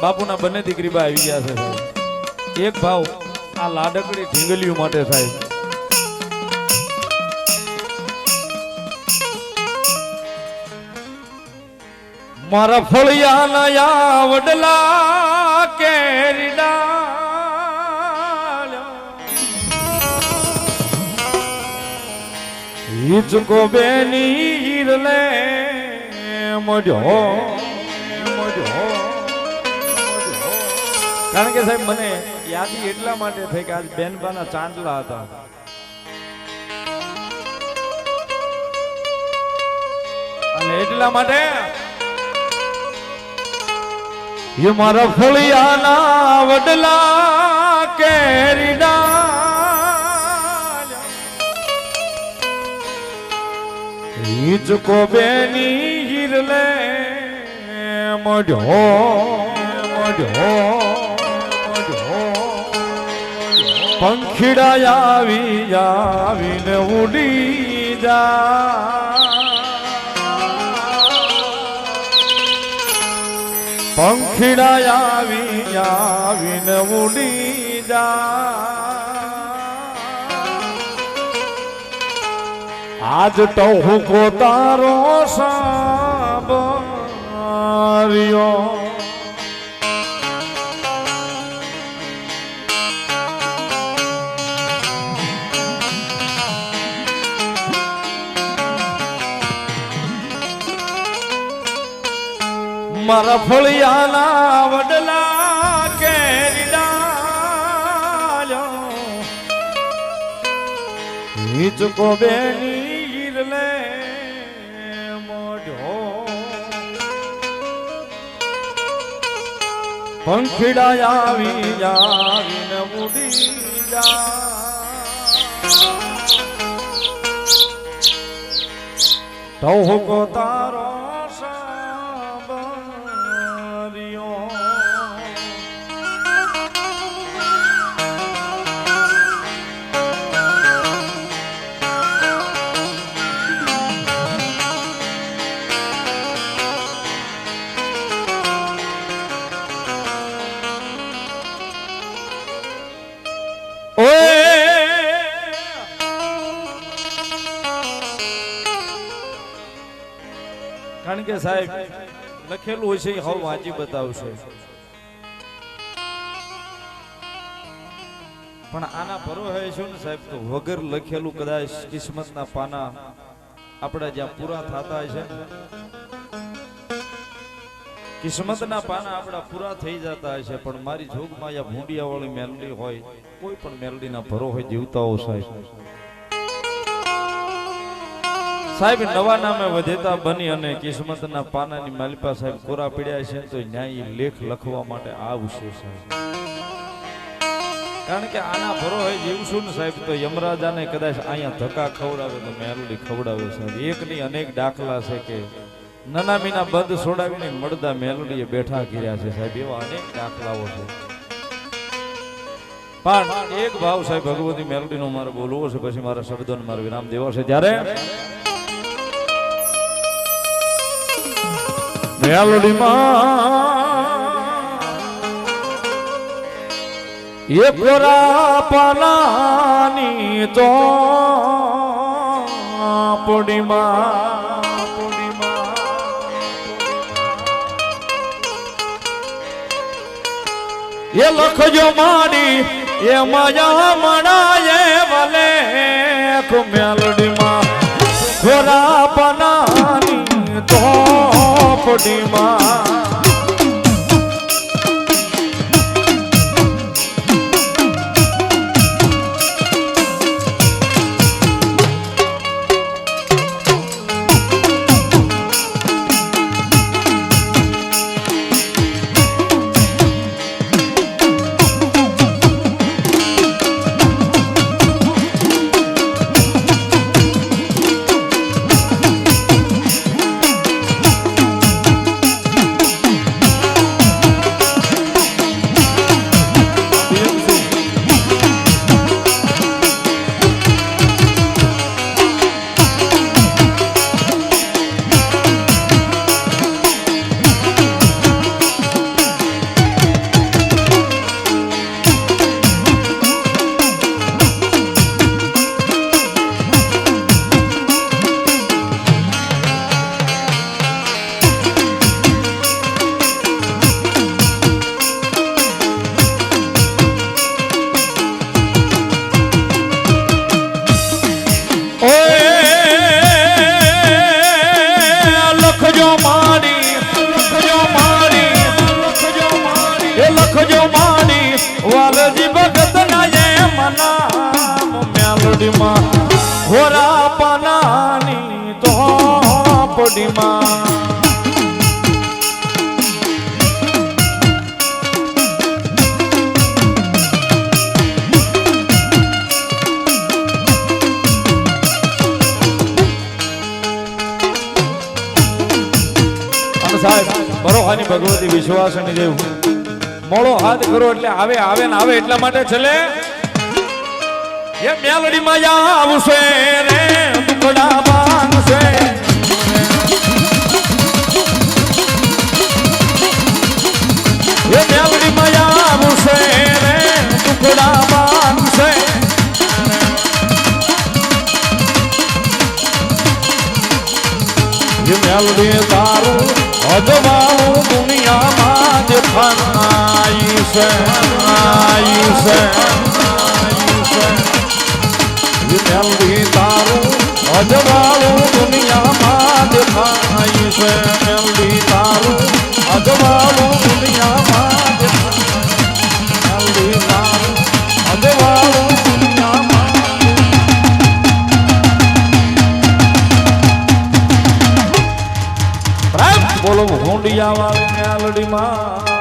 બાપુના બંને દીકરી બા આવી ગયા છે એક ભાવ આ લાડકડી ઢીંગલીઓ માટે સાહેબ. મારા ફળિયા નયા વડલા કેરીડા ઈચકો બેની લે મજો કારણ કે સાહેબ, મને યાદી એટલા માટે થઈ કે આજ બેનબાના ચાંદલા હતા. અને એટલા માટે એ મારા ફળિયાના વડલા કેરીડા હિચકો બેની હિરલે મઢો મઢો પંખીડા આવી આવીને ઉડી જા. પંખીડા આવી આવીને ઉડી જા. આજ તો હું કો તારો સાબરિયો મારા ફળિયાના વડલા કેરીડા હિચકો બેની હીરલે મોઢો. પંખીડા આવી જાવીને ઉડી જા. ટહુકો તારો કારણ કે સાહેબ, લખેલું હોય છે હવે વાંચી બતાવશે. પણ આના ભરો હોય છે ને સાહેબ, તો વગર લખેલું કદાચ કિસ્મતના પાના આપણા જ્યાં પૂરા થતા હોય છે કિસ્મતના પાના આપણા પૂરા થઈ જતા હોય છે પણ મારી જોગમાં યા મેલડી હોય, કોઈ પણ મેલડીના ભરો હોય જીવતાઓ સાહેબ. સાહેબ, નવા નામે વધેતા બની અને કિસ્મતના પાનાની માલિપા સાહેબ કોરા પીડ્યા છે તો ન્યાય લેખ લખવા માટે આવશે સાહેબ. કારણ કે આના ભરો હોય જીવશું ને સાહેબ? તો યમરાજાને કદાચ અહીંયા ધક્કા ખવડાવે તો મેલડી ખવડાવે સાહેબ. એક ની અનેક દાખલા છે કે નાના મીના બંધ છોડાવીને મળદા મેલડીએ બેઠા કર્યા છે સાહેબ. એવા અનેક દાખલાઓ છે. પણ એક ભાવ સાહેબ, ભગવતી મેલડીનો મારે બોલવો છે, પછી મારા શબ્દોને મારે વિરામ દેવો છે. જ્યારે મેલડીમાં એ કોરા પાનાની તો પૂર્ણિમા એ લખજો મારી એ માયા મણાએ ભલે મેલડીમાં તોપડીમાં મેલડીમાં હોરા પાનાની તો પડીમાં. બરોહાની ભગવતી વિશ્વાસની જેવું મોડો હાથ કરો એટલે આવે આવે ને આવે એટલા માટે છેલ્લે એ મેલડીમાં આવશે રે દુકડા બાંધશે એ મેલડીમાં આવશે રે દુકડા બાંધશે એ મેલડી તારું અજવાળું દુનિયામાં જ ફનાઈ છે આઈ છે. એ મેલડી તારું અજવાળું દુનિયામાં દેખાય છે મેલડી તારું અજવાળું દુનિયામાં છે. મેલડી તારું અજવાળું દુનિયામાં બોલો હુંડિયા વાળી મેલડીમાં